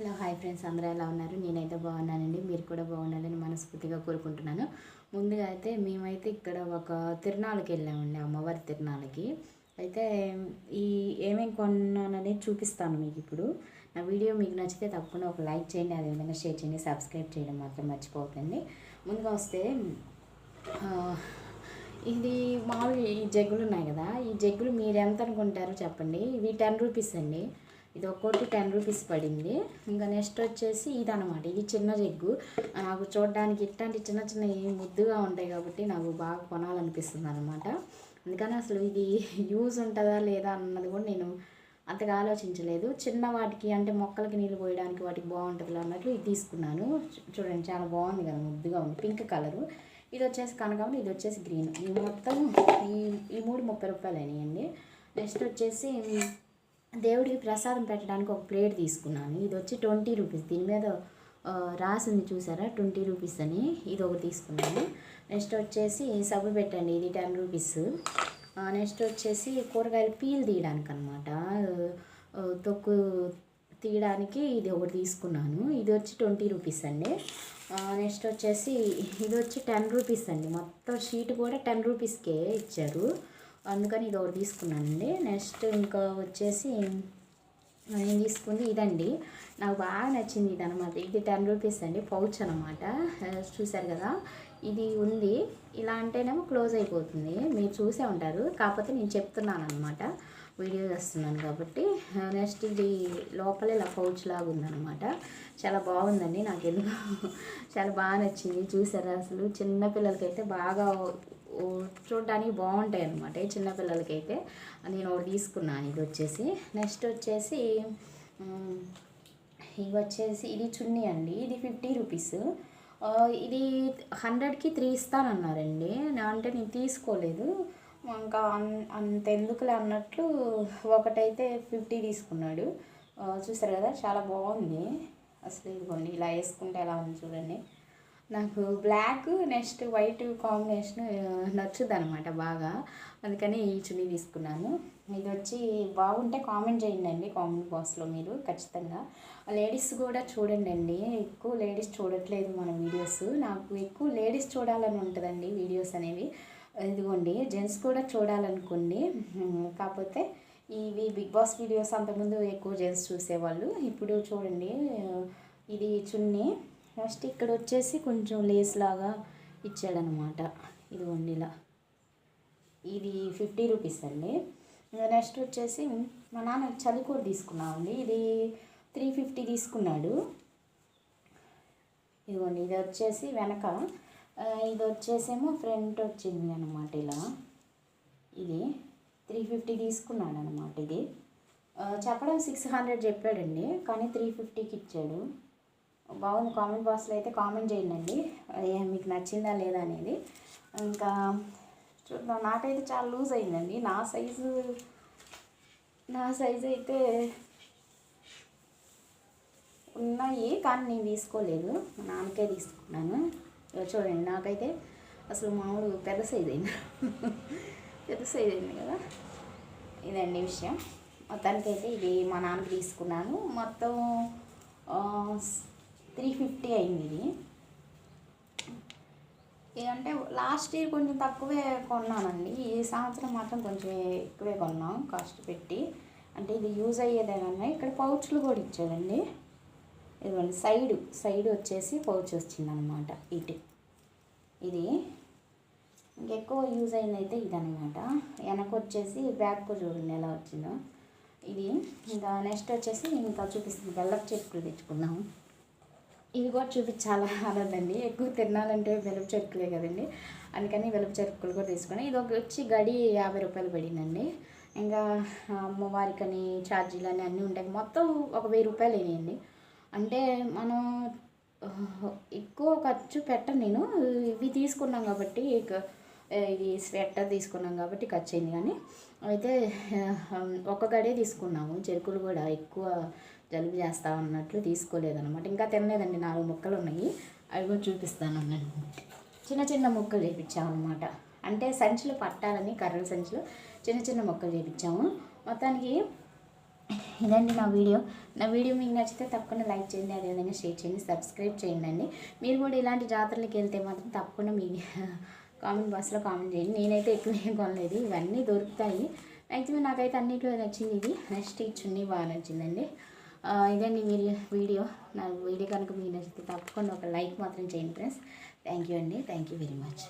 Hello hi friends. అందరూ ఎలా ఉన్నారు? నేనైతే బాగున్నానండి. మీరు కూడా బాగుండాలని మనస్ఫూర్తిగా కోరుకుంటున్నాను. ముందుగా అయితే మేమైతే ఇక్కడ ఒక తిరునాళ్ళకి వెళ్ళామండి అమ్మవారి తిరునాళ్ళకి. అయితే ఈ ఏమేమి కొన్నాననేది చూపిస్తాను మీకు ఇప్పుడు. నా వీడియో మీకు నచ్చితే తప్పకుండా ఒక లైక్ చేయండి అదేవిధంగా షేర్ చేయండి సబ్స్క్రైబ్ చేయడం మాత్రం మర్చిపోకండి ముందుగా వస్తే ఇది మామూలు ఈ జగ్గులు ఉన్నాయి కదా ఈ జగ్గులు మీరు ఎంత అనుకుంటారో చెప్పండి. ఇవి టెన్ రూపీస్ అండి. ఇది ఒక్కోటి టెన్ రూపీస్ పడింది. ఇంకా నెక్స్ట్ వచ్చేసి ఇది అనమాట ఇది చిన్న జగ్గు. నాకు చూడడానికి ఇట్లాంటి చిన్న చిన్న ముద్దుగా ఉంటాయి కాబట్టి నాకు బాగా కొనాలనిపిస్తుంది అనమాట అందుకని అసలు ఇది యూజ్ ఉంటుందా లేదా అన్నది కూడా నేను అంతగా ఆలోచించలేదు. చిన్న వాటికి అంటే మొక్కలకి నీళ్ళు పోయడానికి వాటికి బాగుంటుంది అన్నట్లు ఇది తీసుకున్నాను. చూడండి చాలా బాగుంది కదా ముద్దుగా ఉంది. Pink colour. ఇది వచ్చేసి కనకాంబరం ఇది వచ్చేసి గ్రీన్. ఈ మొత్తం ఈ ఈ మూడు ముప్పై రూపాయలు అయినాయండి. నెక్స్ట్ వచ్చేసి దేవుడికి ప్రసాదం పెట్టడానికి ఒక ప్లేట్ తీసుకున్నాను. ఇది వచ్చి ట్వంటీ రూపీస్. దీని మీద రాసింది చూసారా? ట్వంటీ రూపీస్ అని ఇది ఒకటి తీసుకున్నాను. నెక్స్ట్ వచ్చేసి సబ్బు పెట్టండి. ఇది టెన్ రూపీస్. నెక్స్ట్ వచ్చేసి కూరగాయలు పీల్ తీయడానికి అనమాట తొక్కు తీయడానికి ఇది ఒకటి తీసుకున్నాను. ఇది వచ్చి ట్వంటీ రూపీస్ అండి. నెక్స్ట్ వచ్చేసి ఇది వచ్చి టెన్ రూపీస్ అండి. మొత్తం షీట్ కూడా టెన్ రూపీస్కే ఇచ్చారు. అందుకని ఇది ఒకటి తీసుకున్నానండి. నెక్స్ట్ ఇంకా వచ్చేసి నేను తీసుకుంది ఇదండి. నాకు బాగా నచ్చింది ఇది అనమాట ఇది టెన్ రూపీస్ అండి. పౌచ్ అనమాట చూశారు కదా? ఇది ఉంది. ఇలా అంటేనేమో క్లోజ్ అయిపోతుంది. మీరు చూసే ఉంటారు. కాకపోతే నేను చెప్తున్నాను అనమాట వీడియో చేస్తున్నాను కాబట్టి. నెక్స్ట్ ఇది లోపలే ఇలా పౌచ్ లాగా ఉందన్నమాట. చాలా బాగుందండి. నాకు ఎందుకు చాలా బాగా నచ్చింది. చూసారా అసలు? చిన్నపిల్లలకైతే బాగా చూడడానికి బాగుంటాయి అనమాట చిన్నపిల్లలకైతే నేను ఒకటి తీసుకున్నాను. ఇది వచ్చేసి నెక్స్ట్ వచ్చేసి ఇవి వచ్చేసి ఇది చున్నీ అండి. ఇది ఫిఫ్టీ రూపీస్. ఇది హండ్రెడ్కి త్రీ ఇస్తానన్నారండి. నా- అంటే నేను తీసుకోలేదు. ఇంకా అన్- ఎందుకులే అన్నట్లు ఒకటైతే ఫిఫ్టీ తీసుకున్నాడు. చూసారు కదా చాలా బాగుంది. అసలు ఇదిగోండి ఇలా వేసుకుంటే ఎలా ఉంది చూడండి. నాకు బ్లాక్ నెక్స్ట్ వైట్ కాంబినేషన్ నచ్చుద్ది అనమాట బాగా. అందుకని ఈ చున్నీ తీసుకున్నాను. ఇది వచ్చి బాగుంటే కామెంట్ చేయండి అండి కామెంట్ బాక్స్లో మీరు ఖచ్చితంగా. లేడీస్ కూడా చూడండి అండి ఎక్కువ లేడీస్ చూడట్లేదు మన వీడియోస్ నాకు ఎక్కువ లేడీస్ చూడాలని ఉంటుందండి వీడియోస్ అనేవి. ఇదిగోండి జెంట్స్ కూడా చూడాలనుకోండి. కాకపోతే ఇవి బిగ్ బాస్ వీడియోస్ అంతకుముందు ఎక్కువ జెంట్స్ చూసేవాళ్ళు. ఇప్పుడు చూడండి ఇది చున్నీ. నెక్స్ట్ ఇక్కడ వచ్చేసి కొంచెం లేస్ లాగా ఇచ్చాడనమాట ఇదిగోండి ఇలా. ఇది ఫిఫ్టీ రూపీస్ అండి. నెక్స్ట్ వచ్చేసి మా నాన్న చలికూర తీసుకున్నామండి. ఇది త్రీ ఫిఫ్టీ తీసుకున్నాడు. ఇదిగోండి ఇది వచ్చేసి వెనక. ఇది వచ్చేసేమో ఫ్రంట్ వచ్చింది అనమాట ఇలా. ఇది త్రీ ఫిఫ్టీ తీసుకున్నాడు అనమాట ఇది చెప్పడం సిక్స్ హండ్రెడ్ చెప్పాడండి కానీ త్రీ ఫిఫ్టీకి ఇచ్చాడు. బాగుంది కామెంట్ బాక్స్లో అయితే కామెంట్ చేయండి మీకు నచ్చిందా లేదా అనేది. ఇంకా చూద్దాం. నాకైతే చాలా లూజ్ అయిందండి. నా సైజు నా సైజు అయితే ఉన్నాయి కానీ నేను తీసుకోలేదు. మా నాన్నకే తీసుకున్నాను. చూడండి నాకైతే అసలు మామూలు పెద్ద సైజు అయింది. పెద్ద సైజు అయింది కదా. ఇదండి విషయం. మొత్తానికైతే ఇది మా నాన్నకి తీసుకున్నాను. మొత్తం త్రీ ఫిఫ్టీ అయింది ఇది. ఇదంటే లాస్ట్ ఇయర్ కొంచెం తక్కువే కొన్నానండి. ఈ సంవత్సరం మాత్రం కొంచెం ఎక్కువే కొన్నాం కాస్ట్ పెట్టి. అంటే ఇది యూజ్ అయ్యేదేమన్నా ఇక్కడ పౌచ్లు కూడా ఇచ్చాడండి. ఇదిగోండి సైడ్ సైడ్ వచ్చేసి పౌచ్ వచ్చిందనమాట ఇటు. ఇది ఇంకెక్కువ యూజ్ అయింది అయితే ఇదనమాట. వెనక వచ్చేసి బ్యాక్ చూడండి ఎలా వచ్చిందో. ఇది ఇంకా నెక్స్ట్ వచ్చేసి ఇంకా చూపిస్తుంది బెల్లపు చెట్లు తెచ్చుకున్నాము ఇవి కూడా చూపించాలా అనదండి ఎక్కువ తినాలంటే వెలుపు చెరుకులే కదండి. అందుకని వెలుపు చెరుకులు కూడా తీసుకుని ఇది ఒక వచ్చి గడి యాభై రూపాయలు పడిందండి. ఇంకా అమ్మవారికని ఛార్జీలు అని అన్నీ ఉంటాయి. మొత్తం ఒక వెయ్యి రూపాయలు అయినాయండి. అంటే మనం ఎక్కువ ఖర్చు పెట్టను నేను. ఇవి తీసుకున్నాం కాబట్టి ఇక- ఇది స్వెటర్ తీసుకున్నాం కాబట్టి ఖర్చు అయింది కానీ. అయితే ఆ, ఒక గడే తీసుకున్నాము. చెరుకులు కూడా ఎక్కువ జలుబు చేస్తా ఉన్నట్లు తీసుకోలేదన్నమాట. ఇంకా తినలేదండి. నాలుగు ముక్కలు ఉన్నాయి. అవి కూడా చూపిస్తాను అన్నాను. చిన్న చిన్న ముక్కలు చేయించామన్నమాట అంటే సంచులు పట్టాలని కర్రల సంచులు చిన్న చిన్న ముక్కలు చేపించాము. మొత్తానికి ఇదండి నా వీడియో. నా వీడియో మీకు నచ్చితే తప్పకుండా లైక్ చేయండి. అదేవిధంగా షేర్ చేయండి. సబ్స్క్రైబ్ చేయండి అండి. మీరు కూడా ఇలాంటి జాతరలకు వెళ్తే మాత్రం తప్పకుండా మీ కామెంట్ బాక్స్లో కామెంట్ చేయండి. నేనైతే ఎక్కువ ఏం కొనలేదు. ఇవన్నీ దొరుకుతాయి. మ్యాక్సిమం నాకైతే అన్నింటిలో నచ్చింది ఇది. నెక్స్ట్ ఈ చున్నీ బాగా నచ్చిందండి. ఇదండి మీరు వీడియో. నా వీడియో కనుక మీకు నచ్చితే తప్పకుండా ఒక లైక్ మాత్రం చేయండి ఫ్రెండ్స్. థ్యాంక్ యూ అండి. Thank you very much.